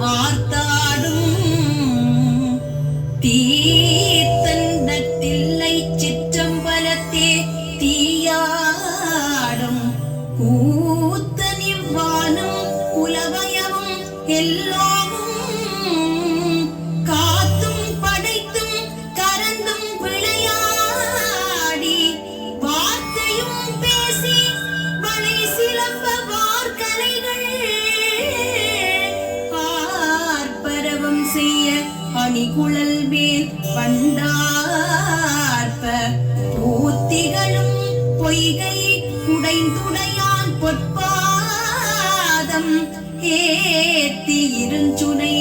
பார்த்தாடும் தீத்தண்டத்தில்லை சிற்றம்பலத்தே தீயாடும். கூத்தனிவானும் உலவையவும் எல்லோரும் அணிகுழல் மேல் பண்டார்ப்ப பூத்திகளும் பொய்கை குடைந்துடையான் பொற்பாதம் ஏத்தி இருஞ்சுனை